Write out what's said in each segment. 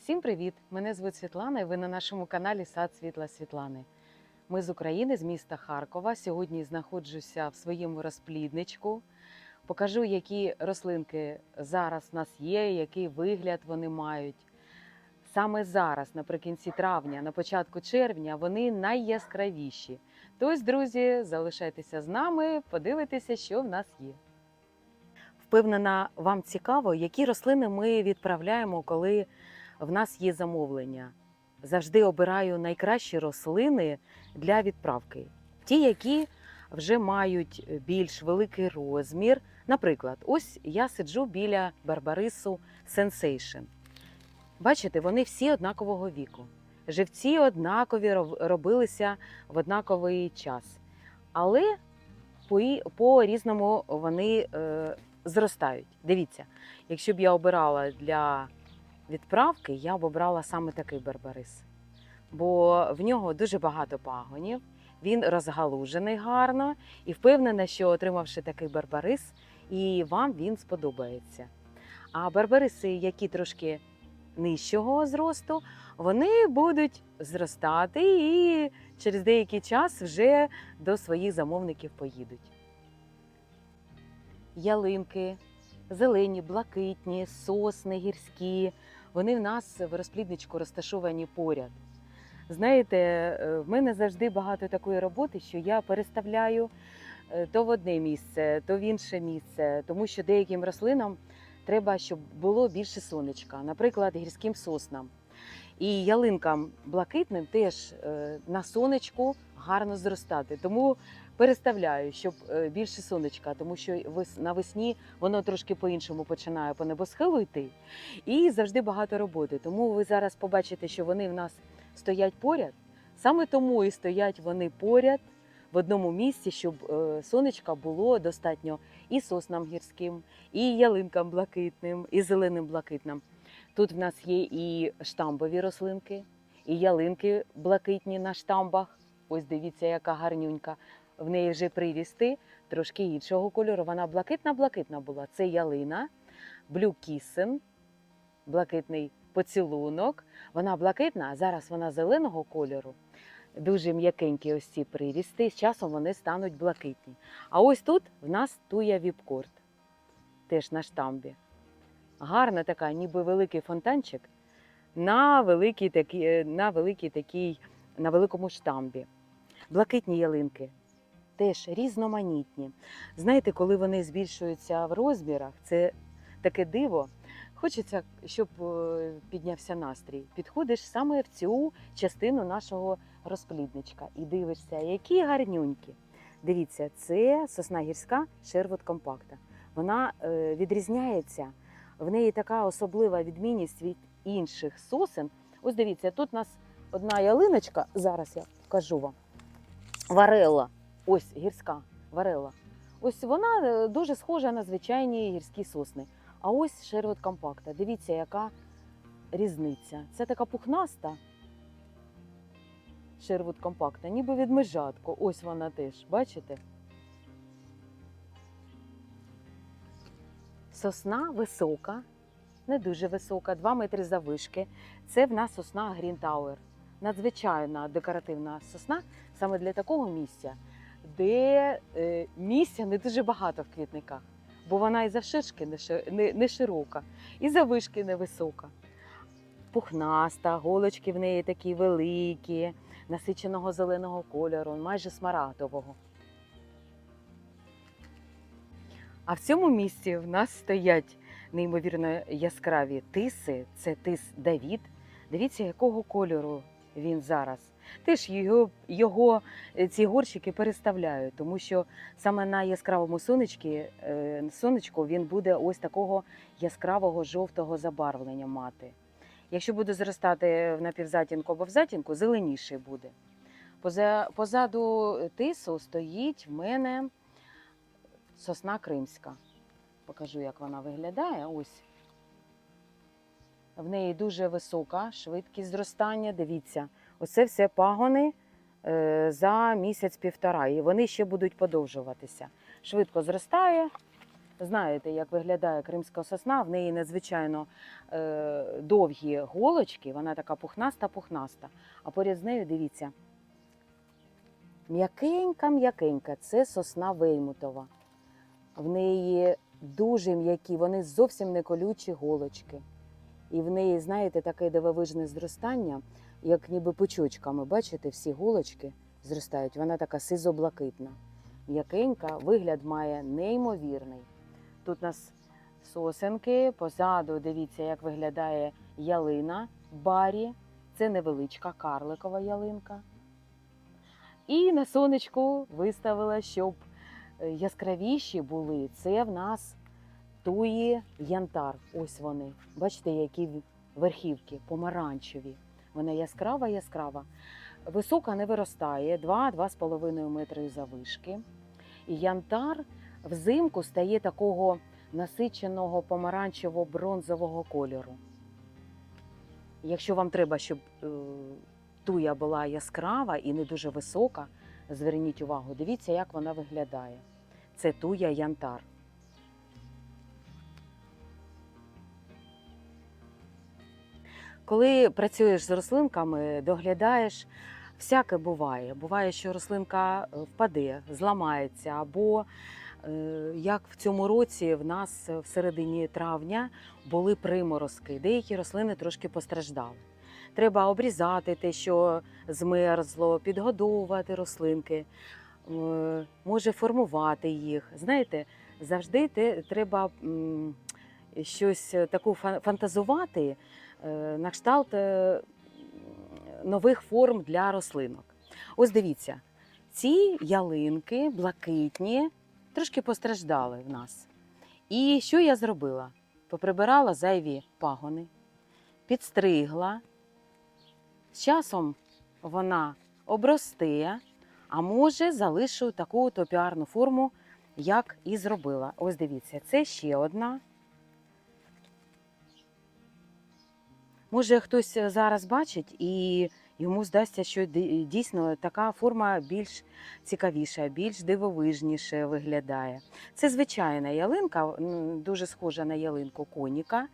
Всім привіт! Мене звуть Світлана і ви на нашому каналі Сад Світла Світлани. Ми з України, з міста Харкова. Сьогодні знаходжуся в своєму розплідничку. Покажу, які рослинки зараз в нас є, який вигляд вони мають. Саме зараз, наприкінці травня, на початку червня, вони найяскравіші. Тож, друзі, залишайтеся з нами, подивитися, що в нас є. Впевнена, вам цікаво, які рослини ми відправляємо, коли в нас є замовлення. Завжди обираю найкращі рослини для відправки. Ті, які вже мають більш великий розмір. Наприклад, ось я сиджу біля барбарису Sensation. Бачите, вони всі однакового віку. Живці однакові робилися в однаковий час. Але по- по-різному вони е, зростають. Дивіться, якщо б я обирала для відправки, я б обрала саме такий барбарис. Бо в нього дуже багато пагонів, він розгалужений гарно і впевнена, що отримавши такий барбарис, і вам він сподобається. А барбариси, які трошки нижчого зросту, вони будуть зростати і через деякий час вже до своїх замовників поїдуть. Ялинки, зелені, блакитні, сосни гірські. Вони в нас в розплідничку розташовані поряд. Знаєте, е, в мене завжди багато такої роботи, що я переставляю е, то в одне місце, то в інше місце, тому що деяким рослинам треба, щоб було більше сонечка, наприклад, гірським соснам. І ялинкам блакитним теж е, на сонечку гарно зростати. Тому переставляю, щоб е, більше сонечка, тому що навесні воно трошки по-іншому починає по небосхилу йти. І завжди багато роботи. Тому ви зараз побачите, що вони в нас стоять поряд. Саме тому і стоять вони поряд в одному місці, щоб е, сонечка було достатньо і соснам гірським, і ялинкам блакитним, і зеленим блакитним. Тут в нас є і штамбові рослинки, і ялинки блакитні на штамбах. Ось дивіться, яка гарнюнька. В неї вже прирісти трошки іншого кольору. Вона блакитна-блакитна була. Це ялина, Kissing, блакитний поцілунок. Вона блакитна, а зараз вона зеленого кольору. Дуже м'якенькі ось ці прирісти. З часом вони стануть блакитні. А ось тут в нас туя віпкорт, теж на штамбі. Гарна така, ніби великий фонтанчик на великій такі, на великій такій, на великому штамбі. Блакитні ялинки теж різноманітні. Знаєте, коли вони збільшуються в розмірах, це таке диво. Хочеться, щоб е, піднявся настрій. Підходиш саме в цю частину нашого розплідничка і дивишся, які гарнюнькі. Дивіться, це сосна гірська Шервуд компакта. Вона е, відрізняється. В неї така особлива відмінність від інших сосен. Ось дивіться, тут у нас одна ялиночка, зараз я покажу вам. Варела. Ось гірська варела. Ось вона е, дуже схожа на звичайні гірські сосни. А ось Шервуд компакта. Дивіться, яка різниця. Це така пухнаста. Шервуд компакта, ніби від межатку. Ось вона теж, бачите? Сосна висока, не дуже висока, 2 метри завишки. Це в нас сосна Tower. Надзвичайна декоративна сосна саме для такого місця, де е, місця не дуже багато в квітниках, бо вона і завширшки не, широка, і завишки невисока. Пухнаста, голочки в неї такі великі, насиченого зеленого кольору, майже смарагдового. А в цьому місці в нас стоять неймовірно яскраві тиси. Це тис Давід. Дивіться, якого кольору він зараз. Теж його, його е, ці горщики переставляю, тому що саме на яскравому сонечці, е, сонечку він буде ось такого яскравого жовтого забарвлення мати. Якщо буде зростати в напівзатінку або в затінку, зеленіший буде. Поза, позаду тису стоїть в мене сосна кримська. Покажу, як вона виглядає. Ось. В неї дуже висока швидкість зростання. Дивіться, оце все пагони е, за місяць-півтора. І вони ще будуть подовжуватися. Швидко зростає. знаєте, як виглядає кримська сосна, в неї надзвичайно е, довгі голочки, вона така пухнаста-пухнаста. А поряд з нею, дивіться, м'якенька-м'якенька, це сосна Веймутова. В неї дуже м'які, вони зовсім не колючі голочки. І в неї, знаєте, таке дивовижне зростання, як ніби пучочками. Бачите, всі голочки зростають. Вона така сизо-блакитна. М'якенька, вигляд має неймовірний. Тут у нас сосенки, позаду дивіться, як виглядає ялина барі. Це невеличка карликова ялинка. І на сонечку виставила, щоб е, яскравіші були. Це в нас туї янтар. Ось вони. Бачите, які верхівки помаранчеві. Вона яскрава, яскрава. Висока не виростає 2-2,5 метри завишки. І янтар взимку стає такого насиченого помаранчево-бронзового кольору. Якщо вам треба, щоб е, туя була яскрава і не дуже висока, зверніть увагу, дивіться, як вона виглядає. Це туя янтар. Коли працюєш з рослинками, доглядаєш, всяке буває. Буває, що рослинка е, впаде, зламається, або е, як в цьому році в нас в середині травня були приморозки, деякі рослини трошки постраждали. Треба обрізати те, що змерзло, підгодовувати рослинки, е, може формувати їх. Знаєте, завжди треба щось таку фа- фантазувати е, на кшталт е, нових форм для рослинок. Ось дивіться, ці ялинки блакитні трошки постраждали в нас. І що я зробила? Поприбирала зайві пагони, підстригла. З часом вона обросте, а може залишу таку топіарну форму, як і зробила. Ось дивіться, це ще одна. Може, хтось зараз бачить і йому здасться, що дійсно така форма більш цікавіша, більш дивовижніше виглядає. Це звичайна ялинка, дуже схожа на ялинку коніка.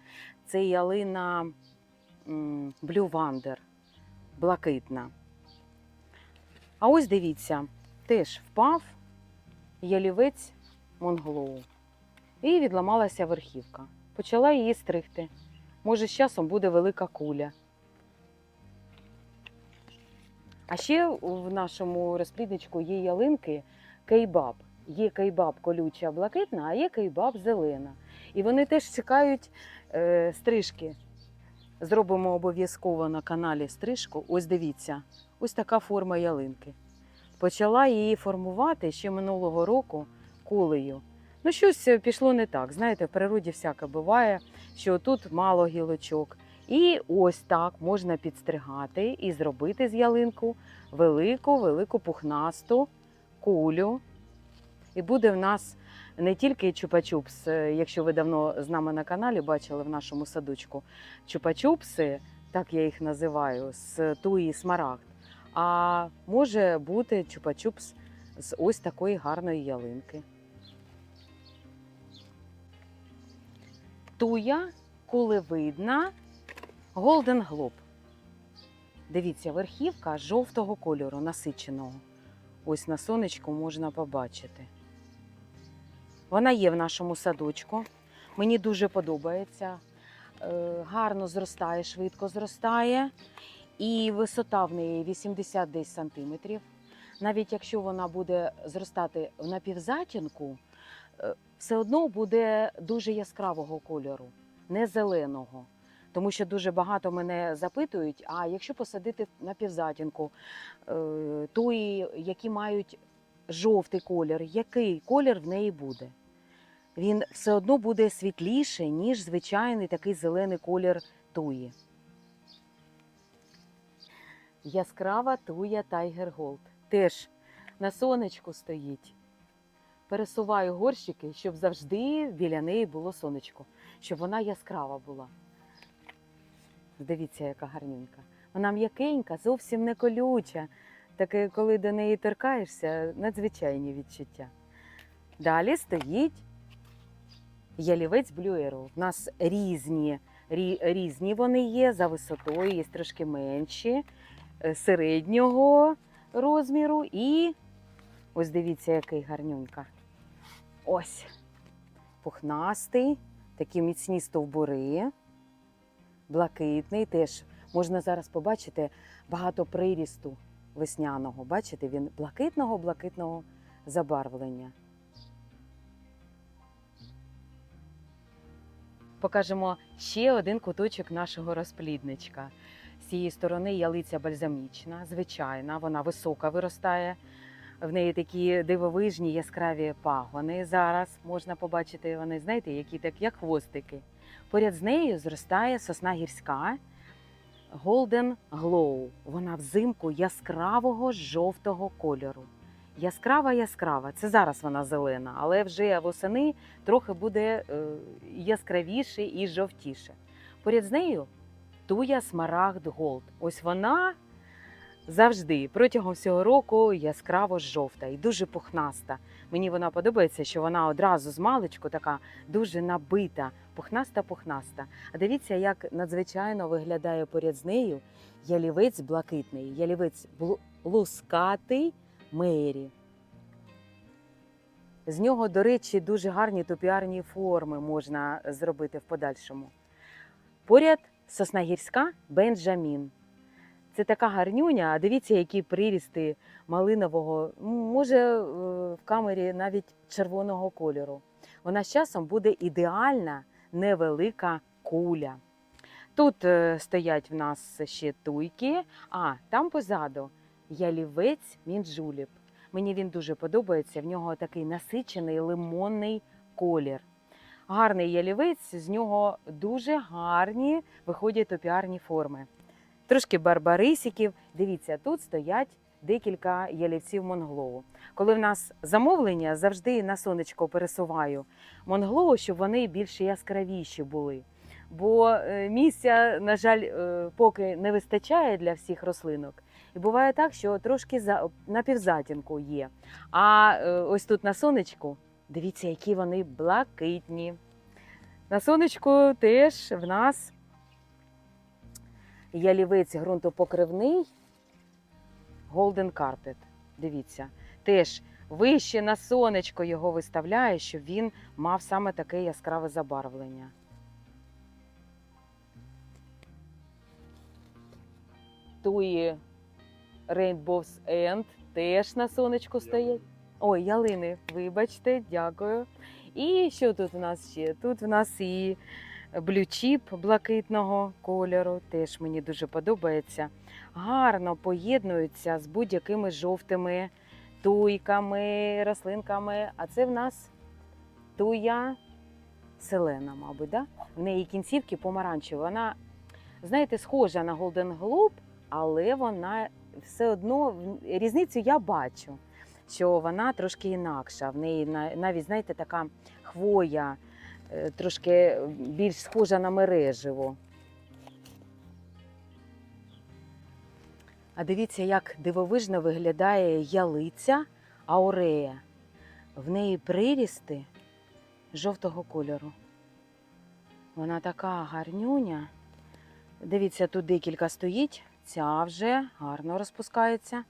Це ялина Wonder, блакитна. А ось дивіться, теж впав ялівець Монголоу. І відламалася верхівка. Почала її стригти. Може, з часом буде велика куля. А ще в нашому розплідничку є ялинки кейбаб. Є кейбаб колюча блакитна, а є кейбаб зелена. І вони теж чекають е, стрижки. Зробимо обов'язково на каналі стрижку. Ось дивіться, ось така форма ялинки. Почала її формувати ще минулого року кулею. Ну, щось пішло не так. Знаєте, в природі всяке буває, що тут мало гілочок. І ось так можна підстригати і зробити з ялинку велику, велику пухнасту кулю. І буде в нас не тільки чупа-чупс, е, якщо ви давно з нами на каналі бачили в нашому садочку чупа-чупси, так я їх називаю, з туї смарагд. А може бути чупа-чупс з ось такої гарної ялинки. Туя кулевидна Golden Globe. Дивіться, верхівка жовтого кольору, насиченого. Ось на сонечку можна побачити. Вона є в нашому садочку. Мені дуже подобається. Е, Гарно зростає, швидко зростає. І висота в неї 80 десь сантиметрів. Навіть якщо вона буде зростати в напівзатінку, е, все одно буде дуже яскравого кольору, не зеленого. Тому що дуже багато мене запитують: а якщо посадити на півзатінку, е, тої, які мають жовтий колір, який колір в неї буде? Він все одно буде світліше, ніж звичайний такий зелений колір туї. Яскрава туя Tiger Gold. Теж на сонечку стоїть. Пересуваю горщики, щоб завжди біля неї було сонечко, щоб вона яскрава була. Дивіться, яка гарненька. Вона м'якенька, зовсім не колюча. Таке, коли до неї торкаєшся, надзвичайні відчуття. Далі стоїть ялівець Arrow. У нас різні, рі, різні вони є за висотою, є трошки менші, е, середнього розміру і ось дивіться, який гарнюнька. Ось пухнастий, такі міцні стовбури, блакитний. Теж можна зараз побачити багато прирісту весняного. Бачите, він блакитного-блакитного забарвлення. Покажемо ще один куточок нашого розплідничка. З цієї сторони ялиця бальзамічна, звичайна, вона висока виростає. В неї такі дивовижні яскраві пагони. Зараз можна побачити вони, знаєте, які так, як хвостики. Поряд з нею зростає сосна гірська Golden Glow. Вона взимку яскравого жовтого кольору. Яскрава, яскрава. Це зараз вона зелена, але вже восени трохи буде е, яскравіше і жовтіше. Поряд з нею туя смарагд голд. Ось вона завжди протягом всього року яскраво жовта і дуже пухнаста. Мені вона подобається, що вона одразу з маличку така дуже набита, пухнаста-пухнаста. А дивіться, як надзвичайно виглядає поряд з нею ялівець блакитний, ялівець лускатий мері. З нього, до речі, дуже гарні топіарні форми можна зробити в подальшому. Поряд сосна гірська Бенджамін. Це така гарнюня, а дивіться, які прирісти малинового, може е, в камері навіть червоного кольору. Вона з часом буде ідеальна невелика куля. Тут е, стоять в нас ще туйки, а там позаду ялівець мінджуліп. Мені він дуже подобається. В нього такий насичений лимонний колір. Гарний ялівець, з нього дуже гарні виходять топіарні форми. Трошки барбарисиків. Дивіться, тут стоять декілька ялівців монглоу. Коли в нас замовлення, завжди на сонечко пересуваю монглоу, щоб вони більш яскравіші були. Бо е, місця, на жаль, е, поки не вистачає для всіх рослинок. І буває так, що трошки за на є. А е, ось тут на сонечку, дивіться, які вони блакитні. На сонечку теж в нас ялівець ґрунтопокривний Golden Carpet. Дивіться, теж вище на сонечко його виставляє, щоб він мав саме таке яскраве забарвлення. Туї Rainbow's End теж на сонечку стоять. Ой, ялини, вибачте, дякую. І що тут у нас ще? Тут в нас і блючіп блакитного кольору, теж мені дуже подобається. Гарно поєднуються з будь-якими жовтими туйками, рослинками. А це в нас туя селена, мабуть, да? в неї кінцівки помаранчеві. Вона, знаєте, схожа на Golden Globe, але вона все одно різницю я бачу, що вона трошки інакша. В неї навіть, знаєте, така хвоя, трошки більш схожа на мереживо. А дивіться, як дивовижно виглядає ялиця аурея. В неї прирісти жовтого кольору. Вона така гарнюня. Дивіться, тут декілька стоїть. Ця вже гарно розпускається.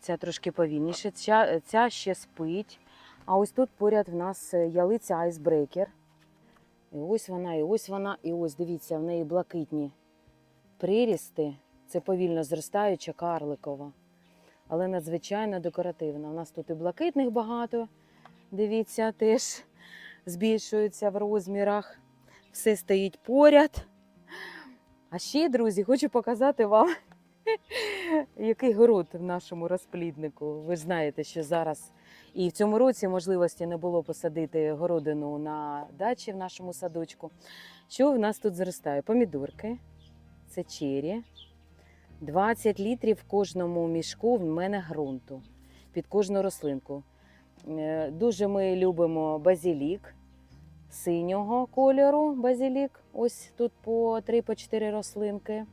Ця трошки повільніше, ця, ця ще спить. А ось тут поряд в нас е, ялиця айсбрекер. І ось вона, і ось вона, і ось дивіться, в неї блакитні прирісти. Це повільно зростаюча карликова, але надзвичайно декоративна. У нас тут і блакитних багато. Дивіться, теж збільшуються в розмірах. Все стоїть поряд. А ще, друзі, хочу показати вам, який город в нашому розпліднику. Ви знаєте, що зараз і в цьому році можливості не було посадити городину на дачі в нашому садочку. Що в нас тут зростає? Помідорки, це чері. 20 літрів в кожному мішку в мене ґрунту під кожну рослинку. Е, Дуже ми любимо базілік синього кольору базілік. Ось тут по 3-4 рослинки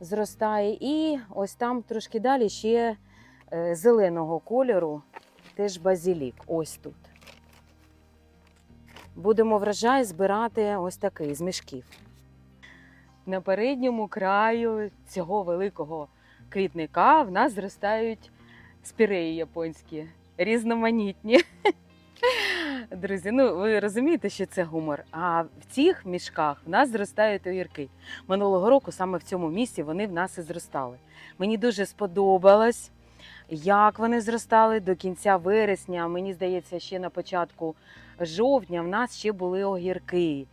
зростає. І ось там трошки далі ще е, зеленого кольору, теж базілік. Ось тут. будемо врожай збирати ось такий з мішків. На передньому краю цього великого квітника в нас зростають спіреї японські, різноманітні. Друзі, ну ви розумієте, що це гумор. А в цих мішках в нас зростають огірки. Минулого року саме в цьому місці вони в нас і зростали. Мені дуже сподобалось, як вони зростали до кінця вересня. Мені здається, ще на початку жовтня в нас ще були огірки.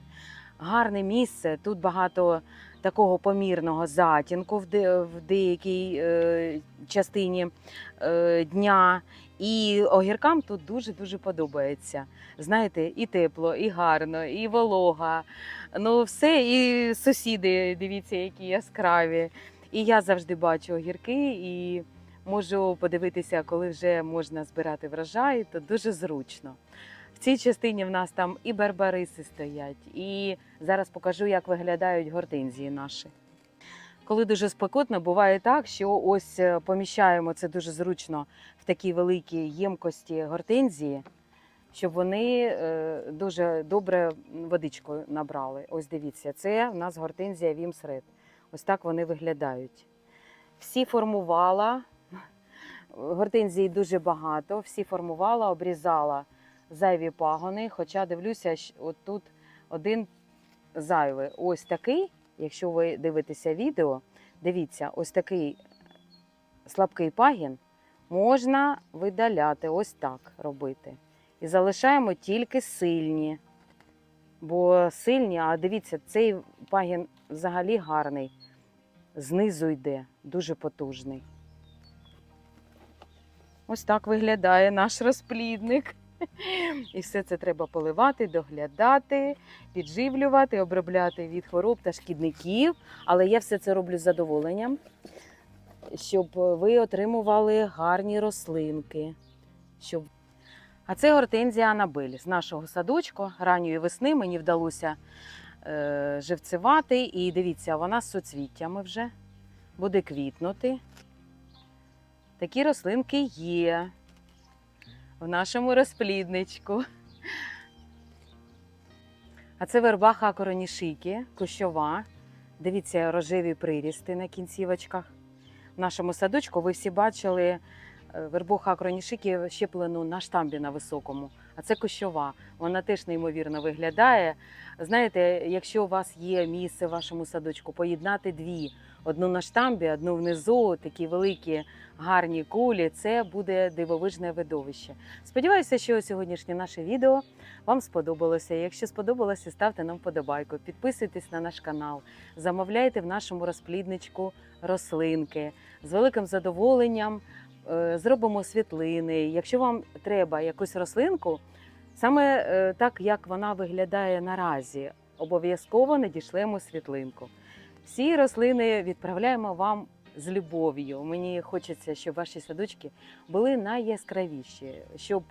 Гарне місце. Тут багато такого помірного затінку в, де, в деякій е, частині е, дня. І огіркам тут дуже-дуже подобається. Знаєте, і тепло, і гарно, і волога. Ну, все, і сусіди, дивіться, які яскраві. І я завжди бачу огірки і можу подивитися, коли вже можна збирати врожай, то дуже зручно. В цій частині в нас там і барбариси стоять, і зараз покажу, як виглядають гортензії наші. Коли дуже спекотно, буває так, що ось е, поміщаємо це дуже зручно в такі великі ємкості гортензії, щоб вони е, дуже добре водичку набрали. Ось дивіться, це в нас гортензія Вімсред. Ось так вони виглядають. Всі формувала, гортензії дуже багато, всі формувала, обрізала зайві пагони. Хоча дивлюся, от тут один зайвий. Ось такий, якщо ви дивитеся відео, дивіться, ось такий слабкий пагін можна видаляти, ось так робити. І залишаємо тільки сильні. Бо сильні, а дивіться, цей пагін взагалі гарний. Знизу йде, дуже потужний. Ось так виглядає наш розплідник. І все це треба поливати, доглядати, підживлювати, обробляти від хвороб та шкідників. Але я все це роблю з задоволенням, щоб ви отримували гарні рослинки. Щоб... А це гортензія Анабель з нашого садочку. Ранньої весни мені вдалося е, живцевати. І дивіться, вона з соцвіттями вже буде квітнути. Такі рослинки є в нашому розплідничку. А це вербаха коронішики, кущова. Дивіться, рожеві прирісти на кінцівочках. В нашому садочку ви всі бачили вербуха кронішики щеплену на штамбі на високому. А це кущова. Вона теж неймовірно виглядає. Знаєте, якщо у вас є місце в вашому садочку, поєднати дві: одну на штамбі, одну внизу, такі великі гарні кулі, це буде дивовижне видовище. Сподіваюся, що сьогоднішнє наше відео вам сподобалося. Якщо сподобалося, ставте нам вподобайку, підписуйтесь на наш канал, замовляйте в нашому розплідничку рослинки. З великим задоволенням зробимо світлини. Якщо вам треба якусь рослинку, саме е, так як вона виглядає наразі, обов'язково надішлемо світлинку. Всі рослини відправляємо вам з любов'ю. Мені хочеться, щоб ваші садочки були найяскравіші, щоб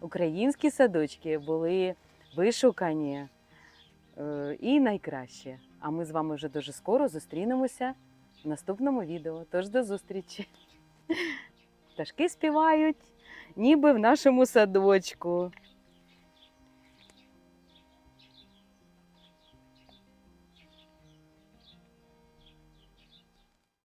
українські садочки були вишукані е, і найкращі. А ми з вами вже дуже скоро зустрінемося в наступному відео. Тож до зустрічі! Пташки співають, ніби в нашому садочку.